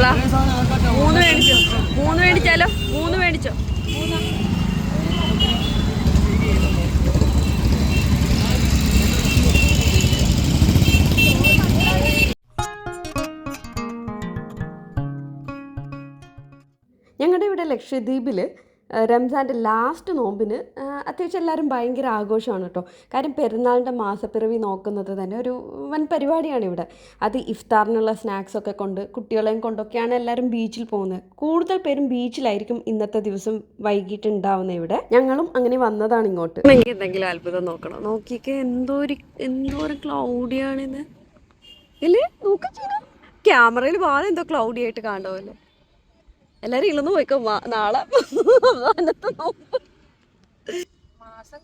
ഉള്ള മൂന്ന് മേടിച്ചോ. മൂന്ന് മേടിച്ചാലോ? മൂന്ന് മേടിച്ചോ. ഞങ്ങളുടെ ഇവിടെ ലക്ഷദ്വീപിൽ റംസാന്റെ ലാസ്റ്റ് നോമ്പിന് അത്യാവശ്യം എല്ലാവരും ഭയങ്കര ആഘോഷമാണ് കേട്ടോ. കാര്യം പെരുന്നാളിന്റെ മാസപ്പിറവി നോക്കുന്നത് തന്നെ ഒരു വൻ പരിപാടിയാണ് ഇവിടെ. അത് ഇഫ്താറിനുള്ള സ്നാക്സ് ഒക്കെ കൊണ്ട് കുട്ടികളെയും കൊണ്ടൊക്കെയാണ് എല്ലാവരും ബീച്ചിൽ പോകുന്നത്. കൂടുതൽ പേരും ബീച്ചിലായിരിക്കും ഇന്നത്തെ ദിവസം വൈകിട്ട് ഉണ്ടാവുന്നത് ഇവിടെ. ഞങ്ങളും അങ്ങനെ വന്നതാണ് ഇങ്ങോട്ട്. എന്തെങ്കിലും അത്ഭുതം നോക്കണം? നോക്കിയൊക്കെ എന്തോ ഒരു എന്തോ ഒരു ക്ലൗഡിയാണിത് ഇല്ലേ? നോക്കാം ക്യാമറയിൽ വാഴ എന്തോ ക്ലൗഡി ആയിട്ട് കാണുമല്ലോ എല്ലാരും ഇളന്ന് പോയിക്കോ നാളെ. മാസം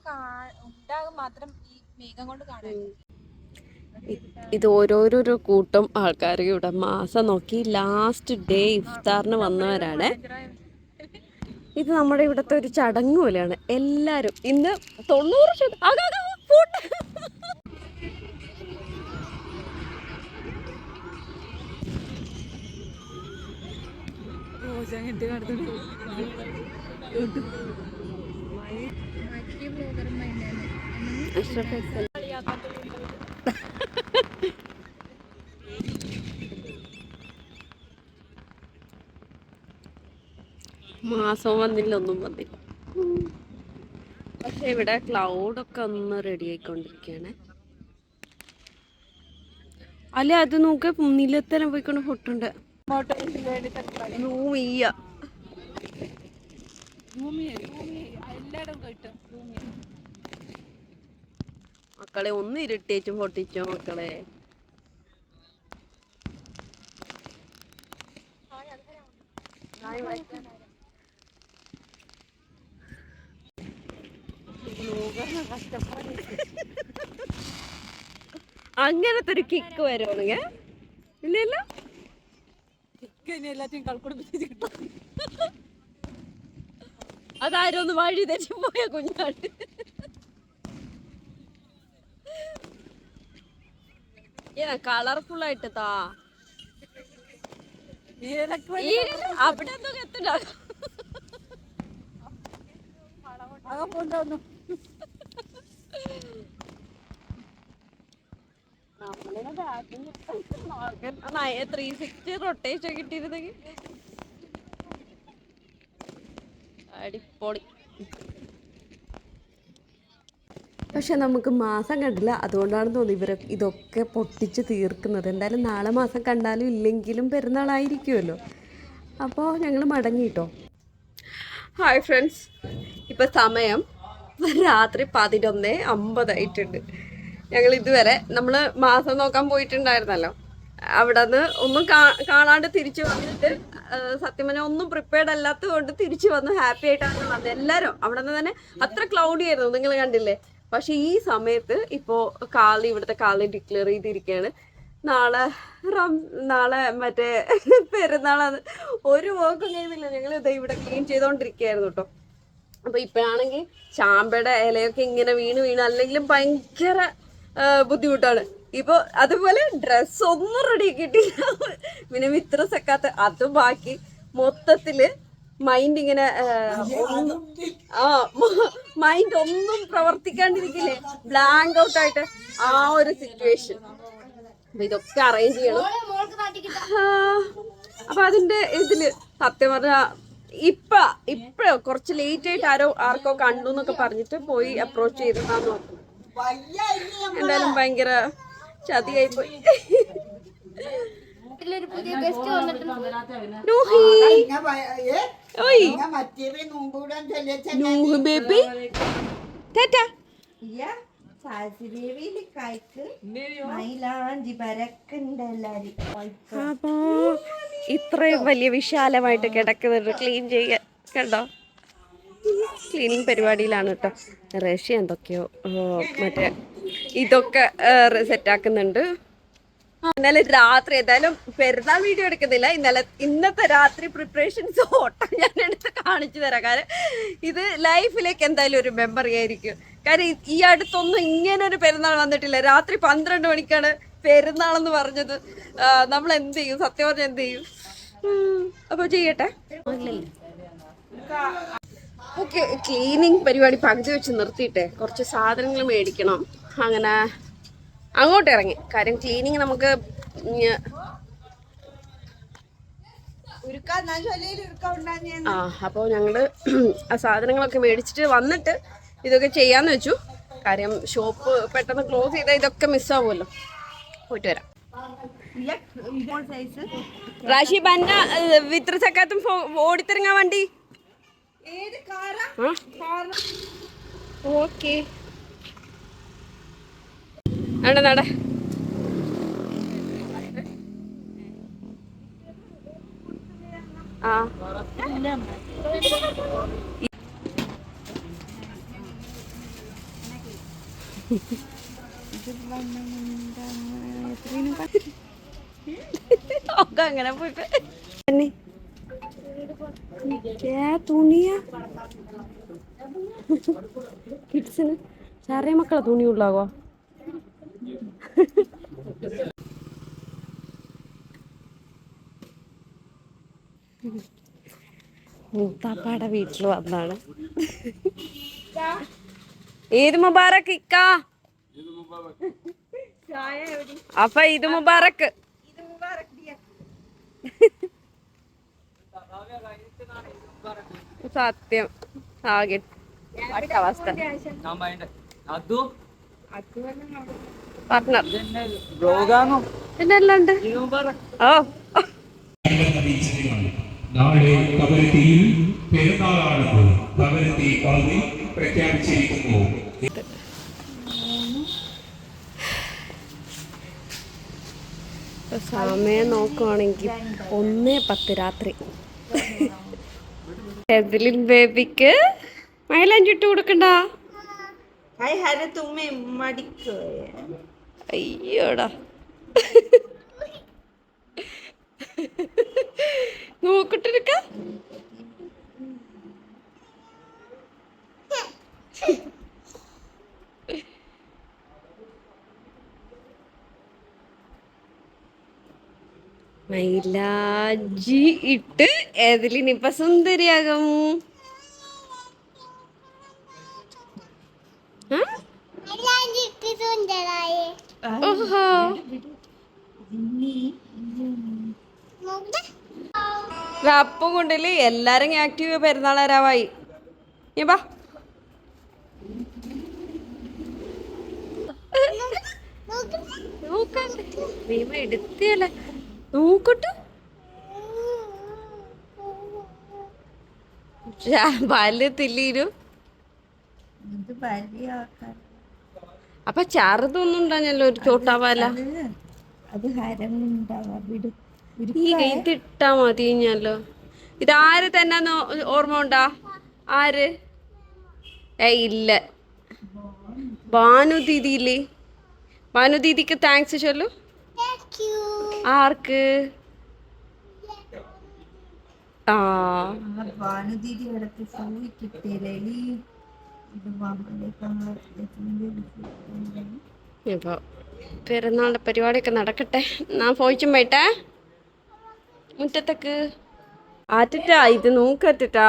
ഉണ്ടാകും മാത്രം ഈ മേഘം കൊണ്ട് കാണാൻ. ഇത് ഓരോരോ കൂട്ടം ആൾക്കാർ ഇവിടെ മാസം നോക്കി ലാസ്റ്റ് ഡേ ഇഫ്താറിന് വന്നവരാണ്. ഇത് നമ്മുടെ ഇവിടുത്തെ ഒരു ചടങ്ങ് പോലെയാണ്. എല്ലാരും ഇന്ന് തൊണ്ണൂറ് അഷ്റഫ് എക്സൽ. മാസവും വന്നില്ല ഒന്നും വന്നില്ല. പക്ഷെ ഇവിടെ ക്ലൗഡൊക്കെ ഒന്ന് റെഡി ആയിക്കൊണ്ടിരിക്കുകയാണ്. അല്ല അത് നോക്ക് നിലത്തന്നെ പോയിക്കൊണ്ട് പൊട്ടുണ്ട് മക്കളെ ഒന്ന് ഇരുട്ടേച്ചും പൊട്ടിച്ചോ മക്കളെ. അങ്ങനത്തെ ഒരു കിക്ക് വരുവാണെങ്കിൽ ഇല്ലല്ലോ? എല്ലാத்தைയും കളക്കുടിപ്പിച്ച് കിട്ടും അതാരും ഒന്ന് വഴി തെറ്റി പോയ കുഞ്ഞാട്ട് കളർഫുൾ ആയിട്ട് താ. അവിടെ എന്തൊക്കെ എത്തണ്ട? അകം കൊണ്ടുവന്നു. ത്രീ സിക്സ്റ്റി റൊട്ടേഷൻ കിട്ടിയിരുന്നെങ്കിൽ. അടിപൊളി. പക്ഷെ നമുക്ക് മാസം കണ്ടില്ല. അതുകൊണ്ടാണ് തോന്നുന്നു ഇവർ ഇതൊക്കെ പൊട്ടിച്ച് തീർക്കുന്നത്. എന്തായാലും നാളെ മാസം കണ്ടാലും ഇല്ലെങ്കിലും പെരുന്നാളായിരിക്കുമല്ലോ. അപ്പോൾ ഞങ്ങൾ മടങ്ങി കേട്ടോ ഹായ് ഫ്രണ്ട്സ് ഇപ്പം സമയം രാത്രി പതിനൊന്ന് അമ്പതായിട്ടുണ്ട്. ഞങ്ങൾ ഇതുവരെ നമ്മൾ മാസം നോക്കാൻ പോയിട്ടുണ്ടായിരുന്നല്ലോ. അവിടെ നിന്ന് ഒന്നും കാണാണ്ട് തിരിച്ചു വന്നിട്ട് സത്യമനെ ഒന്നും പ്രിപ്പയർഡ് അല്ലാത്തത് കൊണ്ട് തിരിച്ചു വന്ന് ഹാപ്പി ആയിട്ടാണ് വന്നത്. എല്ലാവരും അവിടെ നിന്ന് തന്നെ അത്ര ക്ലൗഡി ആയിരുന്നു നിങ്ങൾ കണ്ടില്ലേ? പക്ഷെ ഈ സമയത്ത് ഇപ്പോൾ കാളി ഇവിടുത്തെ കാളി ഡിക്ലെയർ ചെയ്തിരിക്കുകയാണ് നാളെ റം നാളെ മറ്റേ പെരുന്നാളാണ്. ഒരു വർക്കും ചെയ്യുന്നില്ല ഞങ്ങൾ ഇത് ഇവിടെ ക്ലീൻ ചെയ്തോണ്ടിരിക്കുകയായിരുന്നു കേട്ടോ അപ്പൊ ഇപ്പോഴാണെങ്കിൽ ചാമ്പയുടെ ഇലയൊക്കെ ഇങ്ങനെ വീണ് വീണ് അല്ലെങ്കിലും ഭയങ്കര ബുദ്ധിമുട്ടാണ്. ഇപ്പൊ അതുപോലെ ഡ്രസ് ഒന്നും റെഡി കിട്ടിയില്ല പിന്നെ മിത്ര സെക്കാത്ത. അത് ബാക്കി മൊത്തത്തിൽ മൈൻഡ് ഇങ്ങനെ ആ, മൈൻഡ് ഒന്നും പ്രവർത്തിക്കാണ്ടിരിക്കില്ലേ? ബ്ലാങ്ക് ഔട്ട് ആയിട്ട് ആ ഒരു സിറ്റുവേഷൻ അപ്പൊ ഇതൊക്കെ അറേഞ്ച് ചെയ്യണം. അപ്പൊ അതിന്റെ ഇതിൽ സത്യം പറഞ്ഞ ഇപ്പ ഇപ്പഴോ കുറച്ച് ലേറ്റ് ആയിട്ട് ആരോ ആർക്കോ കണ്ടു എന്നൊക്കെ പറഞ്ഞിട്ട് പോയി അപ്രോച്ച് ചെയ്തതാന്ന് നോക്കും. എന്തായാലും ഭയങ്കര ചതിയായി പോയി. വീട്ടിലൊരു പുതിയ ഗസ്റ്റ് വന്നിട്ടുണ്ട്. നൂഹി. ഓയ്. മറ്റേ നോമ്പൂടാൻ നൂഹ് ബേബി. ടാറ്റാ. ദേവിയിൽ കൈക്ക് മൈലാഞ്ചി പരക്കുണ്ട് എല്ലാരും. അപ്പോ ഇത്രയും വലിയ വിശാലമായിട്ട് കിടക്കുന്നുണ്ട് ക്ലീൻ ചെയ്യാൻ. കണ്ടോ? ക്ലീനിങ് പരിപാടിയിലാണ് കേട്ടോ. റഷ്യ എന്തൊക്കെയോ മറ്റേ ഇതൊക്കെ സെറ്റാക്കുന്നുണ്ട് ഇന്നലെ രാത്രി ഏതായാലും പെരുന്നാൾ വീഡിയോ എടുക്കുന്നില്ല. ഇന്നലെ ഇന്നത്തെ രാത്രി പ്രിപ്പറേഷൻസ് ഓട്ടം ഞാൻ എടുത്ത് കാണിച്ചു തരാം. കാരണം ഇത് ലൈഫിലേക്ക് എന്തായാലും ഒരു മെമ്മറി ആയിരിക്കും. കാരണം ഈ അടുത്തൊന്നും ഇങ്ങനെ ഒരു പെരുന്നാൾ വന്നിട്ടില്ല. രാത്രി പന്ത്രണ്ട് മണിക്കാണ് പെരുന്നാളെന്ന് പറഞ്ഞത്. നമ്മൾ എന്ത് ചെയ്യും? സത്യം പറഞ്ഞ എന്ത് ചെയ്യും? അപ്പൊ ചെയ്യട്ടെ? ഓക്കെ ക്ലീനിങ് പരിപാടി പകുതി വെച്ച് നിർത്തിയിട്ടെ. കുറച്ച് സാധനങ്ങൾ മേടിക്കണം. അങ്ങനെ അങ്ങോട്ട് ഇറങ്ങി. കാര്യം ക്ലീനിങ് നമുക്ക് ആ അപ്പോൾ ഞങ്ങൾ ആ സാധനങ്ങളൊക്കെ മേടിച്ചിട്ട് വന്നിട്ട് ഇതൊക്കെ ചെയ്യാന്ന് വെച്ചു. കാര്യം ഷോപ്പ് പെട്ടെന്ന് ക്ലോസ് ചെയ്താൽ ഇതൊക്കെ മിസ്സാവുമല്ലോ പോയിട്ട് വരാം. റാഷി ബന്ന വിത്ര ചക്കാത്തും ഓടിത്തിറങ്ങാൻ വണ്ടി? ഓക്കെ. അവിടെ നട. ആ. അങ്ങനെ പോയിട്ട് തന്നെ. തുണിയാ? കിഡ്സിന്? ചെറിയ മക്കളെ തുണി ഉള്ളാകോ മൂത്താപ്പാടെ വീട്ടിൽ വന്നാണ്. ഏത് മുബാറക്ക് ഇക്ക. അപ്പൊ ഇത് മുബാറക്ക് സത്യം. ആകെ അവസ്ഥ. പാർട്ട്ണർ പിന്നല്ലാണ്ട് ഓ. നാളെ കവരത്തിയിൽ പെരുന്നാളാണെന്ന് കവരത്തി പള്ളി പ്രഖ്യാപിച്ചിരിക്കുന്നു. സമയം നോക്കുവാണെങ്കിൽ ഒന്നേ പത്ത് രാത്രി. എതിലിൻ ബേബിക്ക് മൈലാഞ്ചി ഇട്ട് കൊടുക്കണ്ട? അയ്യോടാ. നോക്കിട്ടിരിക്ക. മൈലാജി ഇട്ട് ഏതിലിനിപ്പ സുന്ദരിയാകും? ഓഹോ. അപ്പം കൊണ്ടല്ലേ എല്ലാരും ആക്റ്റീവ് പെരുന്നാളരാവായി നീ ബാ ഭീമ എടുത്തിയല്ലേ? വലിയ ആൾക്കാർ അപ്പൊ ചാറുതൊന്നും ഉണ്ടാഞ്ഞല്ലോ ഒരു ചോട്ടാവാല? അത് ഈ ഇതിട്ടാ മതി കഴിഞ്ഞല്ലോ ഇതാര് തന്നെ ഓർമ്മ ഉണ്ടാ? ആര്? ഏ ഇല്ല. ഭാനു ദീദിയില്ലേ ഭാനു ദീദിക്ക് താങ്ക്സ് ചൊല്ലു. ആർക്ക്? ആ. ഭാനുദീദി ഇടയ്ക്ക് പോയി കിട്ടിയില്ലേ? ഇത് ഇപ്പൊ പെരുന്നാളിന്റെ പരിപാടിയൊക്കെ നടക്കട്ടെ. ഞാൻ പോയിച്ചും പോയിട്ടേ. മുറ്റത്തേക്ക്. ആറ്റിട്ടാ ഇത് നോക്കറ്റിട്ടാ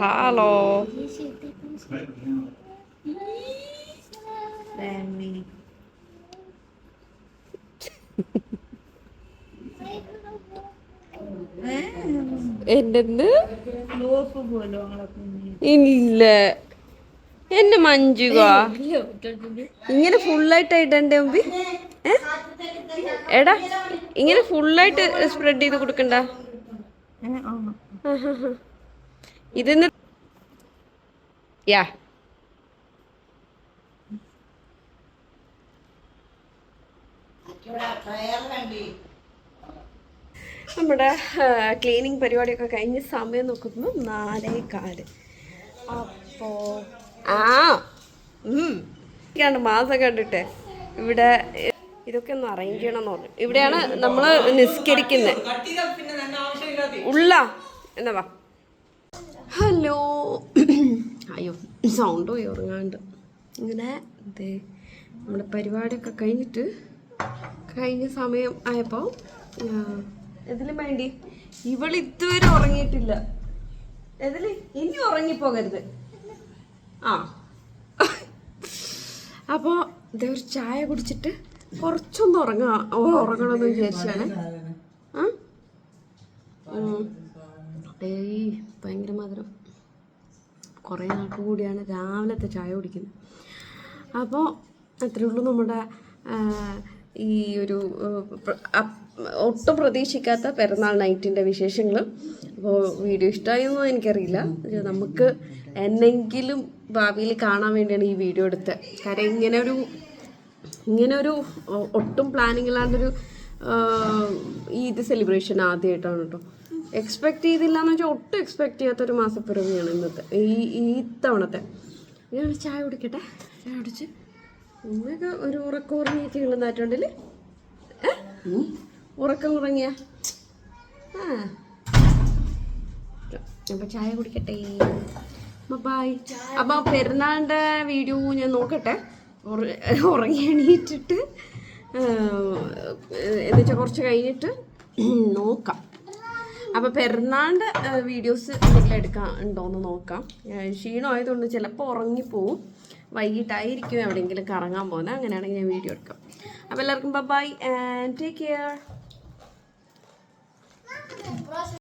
ഹലോ എന്തെന്ന്? ഇല്ല. എന്നെ മഞ്ജുക ഇങ്ങനെ ഫുള്ളായിട്ട് ഇടണ്ടേ മുമ്പ്? എടാ. ഇങ്ങനെ ഫുള്ളായിട്ട് സ്പ്രെഡ് ചെയ്ത് കൊടുക്കണ്ട. ഇതിന് യാ നമ്മുടെ ക്ലീനിങ് പരിപാടിയൊക്കെ കഴിഞ്ഞ് സമയം നോക്കുമ്പോൾ നാലേ കാൽ. അപ്പോ ആ മാസം കണ്ടിട്ട്. ഇവിടെ ഇതൊക്കെ ഒന്ന് അറേഞ്ച് ചെയ്യണം എന്ന് പറഞ്ഞു. ഇവിടെയാണ് നമ്മൾ നിസ്കരിക്കുന്നത് ഉള്ള എന്നാ വാ. ഹലോ. അയ്യോ സൗണ്ട് പോയി ഉറങ്ങാണ്ട്. ഇങ്ങനെ ദേ നമ്മുടെ പരിപാടിയൊക്കെ കഴിഞ്ഞിട്ട് കഴിഞ്ഞ സമയം ആയപ്പോൾ ഇതിലും വേണ്ടി. ഇവൾ ഇതുവരെ ഉറങ്ങിയിട്ടില്ല. ഇതിൽ ഇനി ഉറങ്ങിപ്പോകരുത്. ആ. അപ്പോൾ ഇതേ ഒരു ചായ കുടിച്ചിട്ട് കുറച്ചൊന്ന് ഉറങ്ങാ ഉറങ്ങണമെന്ന് വിചാരിച്ചാണ്. ഭയങ്കര മധുരം. കുറേ നാൾക്ക് കൂടിയാണ് രാവിലത്തെ ചായ കുടിക്കുന്നത്. അപ്പോൾ അത്രേ ഉള്ളൂ നമ്മുടെ ഈ ഒരു ഒട്ടും പ്രതീക്ഷിക്കാത്ത പിറന്നാൾ നൈറ്റിന്റെ വിശേഷങ്ങൾ അപ്പോൾ വീഡിയോ ഇഷ്ടമായെന്നോ എനിക്കറിയില്ല. നമുക്ക് എന്നെങ്കിലും ഭാവിയിൽ കാണാൻ വേണ്ടിയാണ് ഈ വീഡിയോ എടുത്തത്. കാര്യം ഇങ്ങനെ ഒരു ഇങ്ങനെ ഒരു ഒട്ടും പ്ലാനിങ് ഇല്ലാണ്ടൊരു ഈ ഈദ് സെലിബ്രേഷൻ ആദ്യമായിട്ടാണ് കേട്ടോ എക്സ്പെക്ട് ചെയ്തില്ല എന്ന് വെച്ചാൽ ഒട്ടും എക്സ്പെക്ട് ചെയ്യാത്തൊരു മാസപ്പിറവിയാണ് ഇന്നത്തെ. ഈ ഈ തവണത്തെ. ഞാൻ ചായ കുടിക്കട്ടെ? ചായ കുടിച്ച്. ഉമ്മയൊക്കെ ഒരു ഉറക്കം ഉറങ്ങിയൊക്കെ ഉള്ളതായിട്ടുണ്ടെങ്കിൽ ഉറക്കം ഉറങ്ങിയ? ആ. അപ്പം ചായ കുടിക്കട്ടെ. ബായ് അപ്പം പെരുന്നാളിന്റെ വീഡിയോ ഞാൻ നോക്കട്ടെ? ഉറങ്ങി എണീറ്റിട്ട് എന്ന് വെച്ചാൽ കുറച്ച് കഴിഞ്ഞിട്ട് നോക്കാം. അപ്പോൾ പെരുന്നാണ്ട് വീഡിയോസ് എന്തെങ്കിലും എടുക്കാൻ ഉണ്ടോയെന്ന് നോക്കാം. ക്ഷീണമായതുകൊണ്ട് ചിലപ്പോൾ ഉറങ്ങിപ്പോവും. വൈകിട്ടായിരിക്കും എവിടെയെങ്കിലും കറങ്ങാൻ പോകുന്നത് അങ്ങനെയാണെങ്കിൽ ഞാൻ വീഡിയോ എടുക്കാം. അപ്പോൾ എല്ലാവർക്കും ബൈ ആൻഡ് ടേക്ക് കെയർ